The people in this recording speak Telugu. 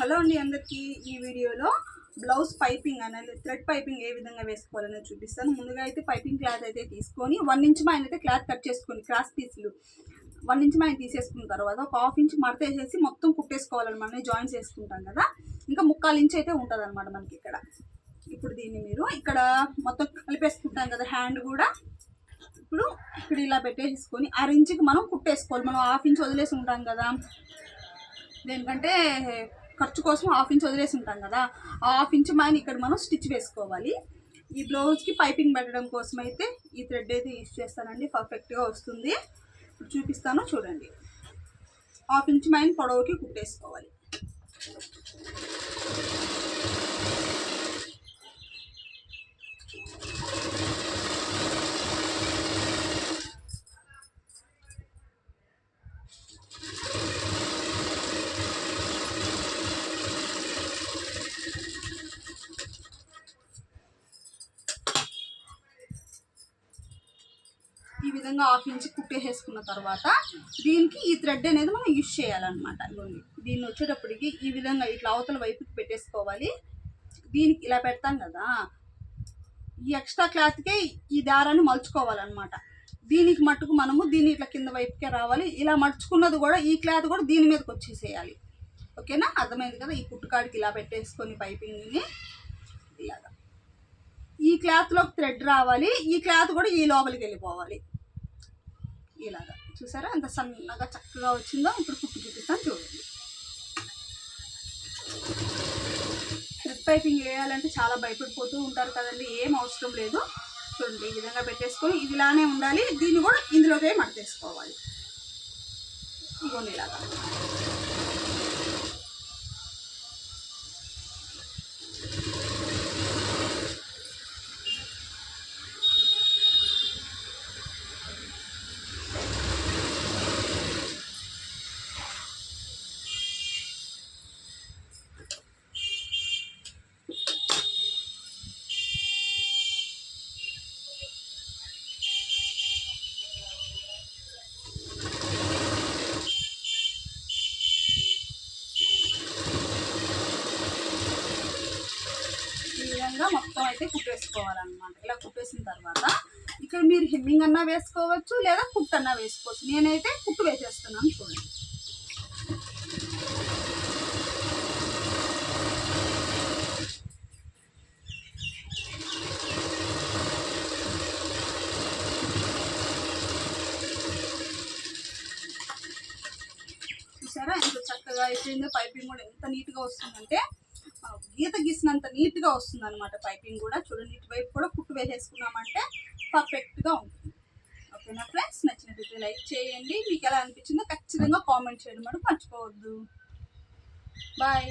హలో అండి అందరికీ. ఈ వీడియోలో బ్లౌజ్ పైపింగ్ అనేది థ్రెడ్ పైపింగ్ ఏ విధంగా వేసుకోవాలని చూపిస్తాను. ముందుగా అయితే పైపింగ్ క్లాత్ అయితే తీసుకొని వన్ ఇంచ్ మైన అయితే క్లాత్ కట్ చేసుకొని క్రాస్ పీసులు వన్ ఇంచ్ మైన తీసేసుకున్న తర్వాత ఒక హాఫ్ ఇంచ్ మడత వేసేసి మొత్తం కుట్టేసుకోవాలన్నమాట జాయింట్స్ వేసుకుంటాం కదా. ఇంకా ముక్కాలు ఇంచ్ అయితే ఉంటుంది అనమాట మనకి ఇక్కడ. ఇప్పుడు దీన్ని మీరు ఇక్కడ మొత్తం కలిపేసుకుంటాం కదా హ్యాండ్ కూడా. ఇప్పుడు ఇక్కడ ఇలా పెట్టేసుకొని అర ఇంచుకి మనం కుట్టేసుకోవాలి. మనం హాఫ్ ఇంచ్ వదిలేసి ఉంటాం కదా. దేనికంటే ఖర్చు కోసం హాఫ్ ఇంచ్ వదిలేసి ఉంటాం కదా ఆ హాఫ్ ఇంచ్ మైన ఇక్కడ మనం స్టిచ్ వేసుకోవాలి. ఈ బ్లౌజ్కి పైపింగ్ పెట్టడం కోసం అయితే ఈ థ్రెడ్ అయితే యూజ్ చేస్తానండి పర్ఫెక్ట్గా వస్తుంది. ఇప్పుడు చూపిస్తాను చూడండి. హాఫ్ ఇంచ్ మైన పొడవుకి కుట్టేసుకోవాలి. ఈ విధంగా హాఫ్ ఇంచ్ కుట్టేసేసుకున్న తర్వాత దీనికి ఈ థ్రెడ్ అనేది మనం యూజ్ చేయాలన్నమాట. ఇదిగోండి దీన్ని వచ్చేటప్పటికి ఈ విధంగా ఇట్లా అవతల వైపుకి పెట్టేసుకోవాలి. దీనికి ఇలా పెడతాం కదా. ఈ ఎక్స్ట్రా క్లాత్కే ఈ దారాన్ని మలుచుకోవాలన్నమాట. దీనికి మట్టుకు మనము దీన్ని ఇట్లా కింద వైపుకే రావాలి. ఇలా మడుచుకున్నది కూడా ఈ క్లాత్ కూడా దీని మీదకి వచ్చేసేయాలి. ఓకేనా అర్థమైంది కదా? ఈ కుట్టుకాడికి ఇలా పెట్టేసుకొని పైపింగ్ని ఇలాగా. ఈ క్లాత్లో థ్రెడ్ రావాలి. ఈ క్లాత్ కూడా ఈ లోపలికి వెళ్ళిపోవాలి. ఇలాగా. చూసారా? అంత సన్నగా చక్కగా వచ్చిందో ఇప్పుడు కుట్టు చూపిస్తాను చూడండి. థ్రెడ్ పైపింగ్ వేయాలంటే చాలా భయపడిపోతూ ఉంటారు కదండి. ఏం అవసరం లేదు. చూడండి ఈ విధంగా పెట్టేసుకొని ఇది ఇలానే ఉండాలి. దీన్ని కూడా ఇందులోకే మడతేసుకోవాలి. ఇదిగోండి ఇలాగా. విధంగా మొత్తం అయితే కుట్టేసుకోవాలన్నమాట. ఇలా కుట్టేసిన తర్వాత ఇక్కడ మీరు హెమ్మింగ్ అన్నా వేసుకోవచ్చు లేదా కుట్టు అన్నా వేసుకోవచ్చు. నేనైతే కుట్టు వేసేస్తున్నాను చూడండి. చూసారా ఎంత చక్కగా అయిపోయిందో? పైపింగ్ కూడా ఎంత నీట్గా వస్తుందంటే గీత గీసినంత నీట్గా వస్తుంది అనమాట పైపింగ్ కూడా. చూడండి ఇటువైపు కూడా కుట్టు వేసేసుకున్నామంటే పర్ఫెక్ట్గా ఉంటుంది. ఓకేనా ఫ్రెండ్స్? నచ్చినట్లయితే లైక్ చేయండి. మీకు ఎలా అనిపించిందో ఖచ్చితంగా కామెంట్ చేయడం కూడా మర్చిపోవద్దు. బాయ్.